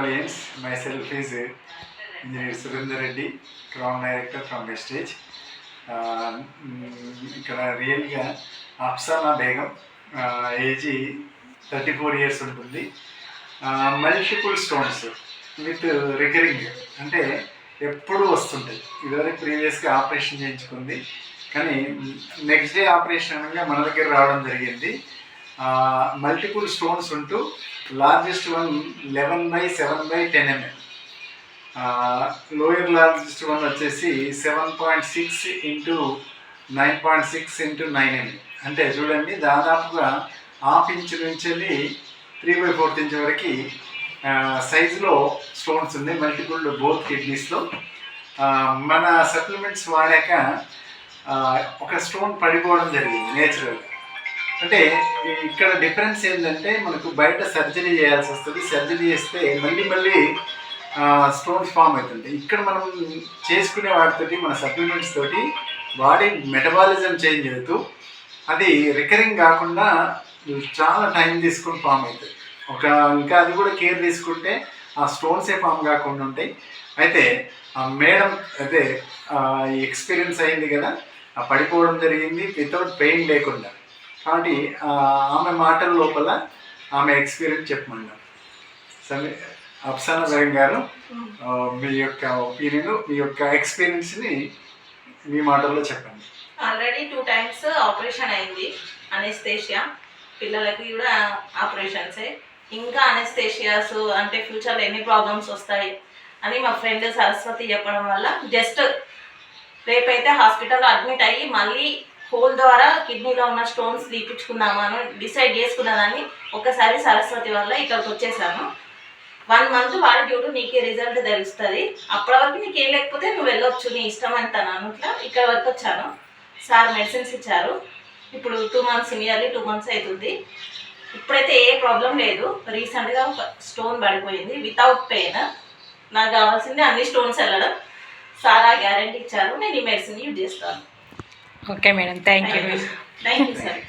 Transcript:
Audience, myself is uh, Engineer Surinder Reddy, Crown Director from Vestige. Uh, mm, ఇక్కడ రియల్గా Afsana Begum age thirty four years ఉంటుంది. Multiple stones with recurring అంటే ఎప్పుడూ వస్తుంటాయి. ఇదివరకు ప్రీవియస్గా ఆపరేషన్ చేయించుకుంది. కానీ నెక్స్ట్ డే ఆపరేషన్ అనగా మన దగ్గర రావడం జరిగింది. మల్టిపుల్ స్టోన్స్ ఉంటూ largest one eleven by seven by ten MM lower largest one వచ్చేసి seven point six into nine point six into nine MM అంటే చూడండి దాదాపుగా హాఫ్ ఇంచ్ నుంచి వెళ్ళి త్రీ బై ఫోర్త్ ఇంచ్ వరకు సైజులో స్టోన్స్ ఉన్నాయి మల్టిపుల్ బోత్ కిడ్నీస్లో మన సప్లిమెంట్స్ వాడాక ఒక స్టోన్ పడిపోవడం జరిగింది నేచురల్గా అంటే ఇక్కడ డిఫరెన్స్ ఏంటంటే మనకు బయట సర్జరీ చేయాల్సి వస్తుంది. సర్జరీ చేస్తే మళ్ళీ మళ్ళీ స్టోన్స్ ఫామ్ అవుతుంది ఇక్కడ మనం చేసుకునే వాటితోటి మన సప్లిమెంట్స్ తోటి బాడీ మెటబాలిజం చేంజ్ అవుతూ అది రికరింగ్ కాకుండా చాలా టైం తీసుకొని ఫామ్ అవుతుంది. ఒక ఇంకా అది కూడా కేర్ తీసుకుంటే ఆ స్టోన్సే ఫామ్ కాకుండా ఉంటాయి. అయితే ఆ మేడం అదే ఎక్స్పీరియన్స్ అయింది కదా ఆ పడిపోవడం జరిగింది వితౌట్ పెయిన్ లేకుండా. కాబట్టి ఆమె మాటల లోపల ఆమె ఎక్స్పీరియన్స్ చెప్పమన్నా సరే అప్సానా బేగం గారు మీ యొక్క ఒపీనియన్ మీ యొక్క ఎక్స్పీరియన్స్ని మీ మాటల్లో చెప్పండి. ఆల్రెడీ టూ టైమ్స్ ఆపరేషన్ అయింది అనెస్థేషియా పిల్లలకి కూడా ఆపరేషన్సే ఇంకా అనెస్థేషియాస్ అంటే ఫ్యూచర్లో ఎన్ని ప్రాబ్లమ్స్ వస్తాయి అని మా ఫ్రెండ్ సరస్వతి చెప్పడం వల్ల జస్ట్ రేపైతే హాస్పిటల్లో అడ్మిట్ అయ్యి మళ్ళీ హోల్ ద్వారా కిడ్నీలో ఉన్న స్టోన్స్ తీపించుకుందామని డిసైడ్ చేసుకున్నదాన్ని ఒకసారి సరస్వతి వల్ల ఇక్కడికి వచ్చేసాను. వన్ మంత్ వాడి చూడు నీకే రిజల్ట్ తెలుస్తుంది. అప్పటి వరకు నీకు ఏం లేకపోతే నువ్వు వెళ్ళొచ్చు నీ ఇష్టం అంటాను ఇట్లా ఇక్కడ వరకు వచ్చాను. సార్ మెడిసిన్స్ ఇచ్చారు. ఇప్పుడు two months nearly two months అవుతుంది. ఇప్పుడైతే ఏ ప్రాబ్లం లేదు. రీసెంట్గా ఒక స్టోన్ పడిపోయింది. వితౌట్ పెయిన్ నాకు కావాల్సింది అన్ని స్టోన్స్ వెళ్ళడం. సార్ ఆ గ్యారంటీ ఇచ్చారు. నేను ఈ మెడిసిన్ యూజ్ చేస్తాను. Okay, madam. Thank, you. Thank you, sir.